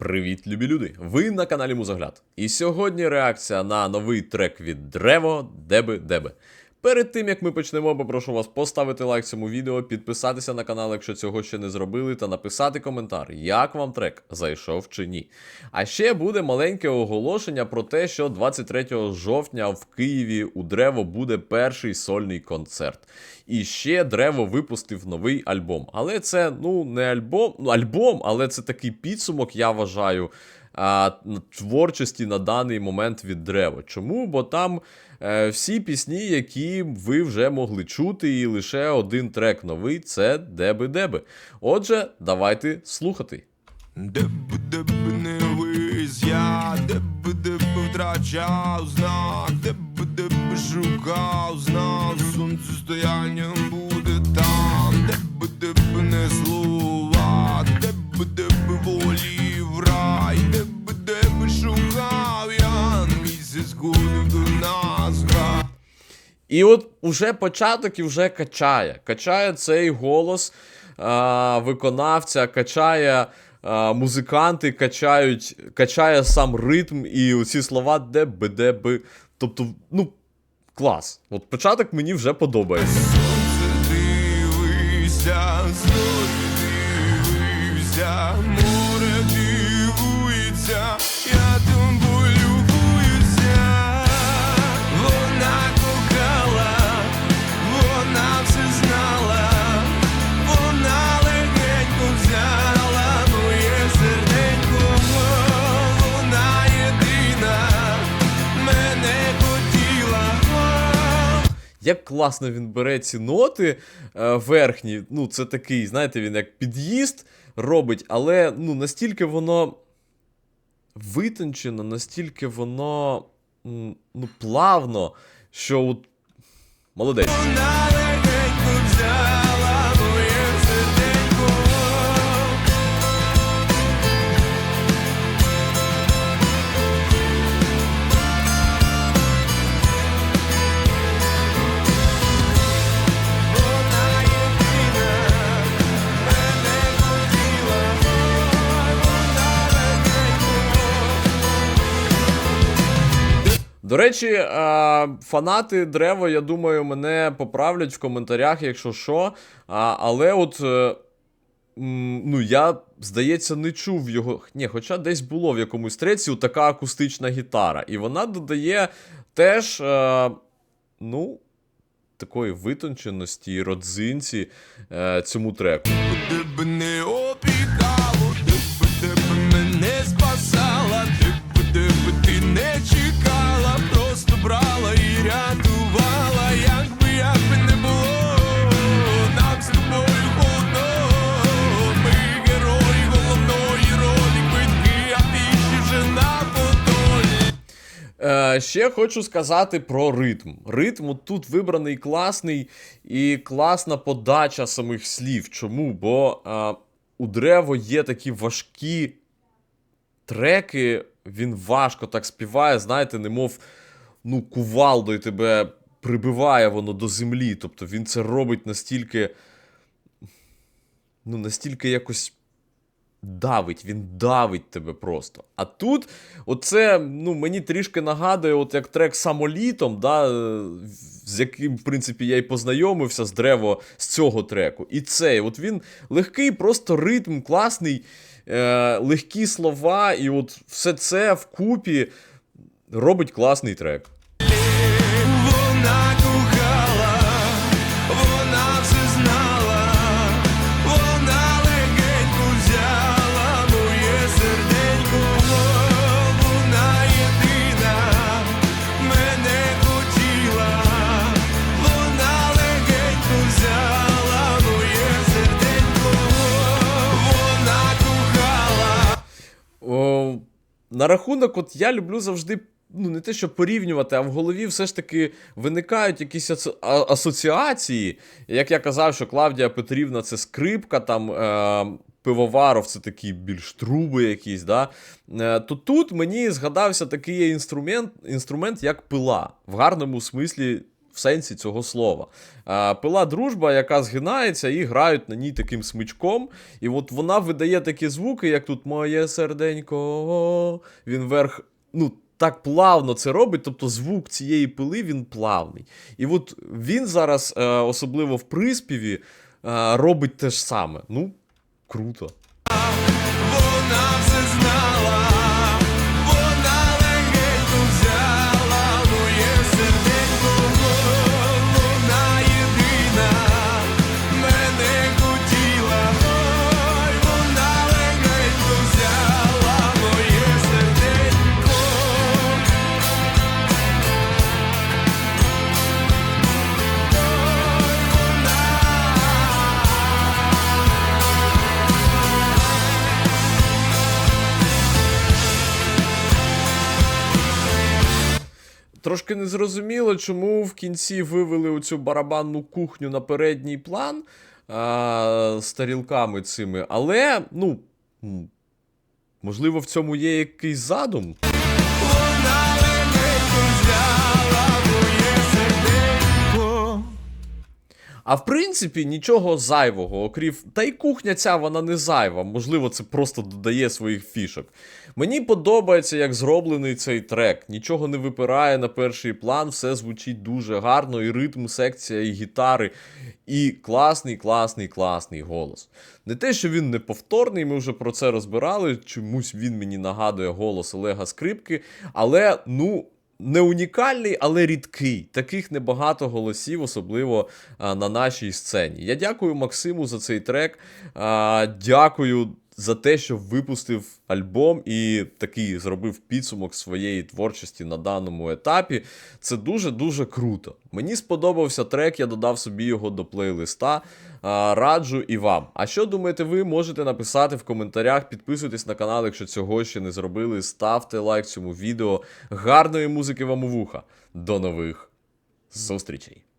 Привіт, любі люди! Ви на каналі Музогляд. І сьогодні реакція на новий трек від Древо Деби Деби. Перед тим як ми почнемо, попрошу вас поставити лайк цьому відео, підписатися на канал, якщо цього ще не зробили, та написати коментар, як вам трек зайшов чи ні. А ще буде маленьке оголошення про те, що 23 жовтня в Києві у Древо буде перший сольний концерт. І ще Древо випустив новий альбом. Але це ну не альбом, ну альбом, але це такий підсумок, я вважаю. А, творчості на даний момент від Древо. Чому? Бо там е, всі пісні, які ви вже могли чути, і лише один трек новий це Деби Деби. Отже, давайте слухати. Де б де б не вись я, де б де втрачав знак, де б де б шукав знак, сонцестоянням буде там, де б де б не слова, де б де б волі І от уже початок і вже качає. Качає цей голос а, виконавця, качає. а, Музиканти качають, качає сам ритм і оці слова де би, де би. Тобто, ну, клас. От початок мені вже подобається. Сонце дивися, зорі дивися, Як класно він бере ці ноти е, верхні. Ну, це такий, знаєте, він як під'їзд робить, але ну, настільки воно витончено, настільки воно ну, плавно, що от молодець. До речі, е, фанати Древо, я думаю, мене поправлять в коментарях, якщо що. Але от. е, Ну, я, здається, не чув його. Ні, хоча десь було в якомусь треці така акустична гітара. І вона додає теж, е, ну, такої витонченості і родзинці е, цьому треку. Не опікало, ще хочу сказати про ритм. Ритм тут вибраний класний і класна подача самих слів. Чому? Бо е, у Древо є такі важкі треки, він важко так співає, знаєте, немов ну, кувалдою тебе прибиває воно до землі. Тобто він це робить настільки. Ну, настільки якось давить, він давить тебе просто. А тут, оце, ну, мені трішки нагадує, от як трек самолітом, да, е, з яким, в принципі, я й познайомився з древо з цього треку. І цей, от він легкий, просто ритм, класний, е, легкі слова, і от все це вкупі робить класний трек. На рахунок, от я люблю завжди. Ну, не те, що порівнювати, а в голові все ж таки виникають якісь асо- асоціації. Як я казав, що Клавдія Петрівна це скрипка, там е- пивоваров це такі більш труби якісь. Да? Е- то тут мені згадався такий інструмент, інструмент, як пила. В гарному смислі в сенсі цього слова. Пила дружба, яка згинається, і грають на ній таким смичком. І от вона видає такі звуки, як тут моє серденько. Він вверх. Ну, так плавно це робить, тобто звук цієї пили він плавний. І от він зараз, е, особливо в приспіві, е, робить те ж саме. Ну, круто. Вона Трошки незрозуміло, чому в кінці вивели оцю барабанну кухню на передній план а, з тарілками цими, але, ну. Можливо, в цьому є якийсь задум. Вона А в принципі, нічого зайвого, окрім. Та й кухня ця вона не зайва. Можливо, це просто додає своїх фішок. Мені подобається, як зроблений цей трек. Нічого не випирає на перший план, все звучить дуже гарно, і ритм, секція, і гітари, і класний, класний, класний голос. Не те, що він неповторний, ми вже про це розбирали. Чомусь він мені нагадує голос Олега Скрипки, але ну. Не унікальний, але рідкий. Таких небагато голосів, особливо на нашій сцені. Я дякую Максиму за цей трек. Дякую за те, що випустив альбом і такий зробив підсумок своєї творчості на даному етапі. Це дуже-дуже круто. Мені сподобався трек, я додав собі його до плейлиста. Раджу і вам. А що думаєте ви? Можете написати в коментарях, підписуйтесь на канал, якщо цього ще не зробили. Ставте лайк цьому відео. Гарної музики вам у вуха. До нових зустрічей!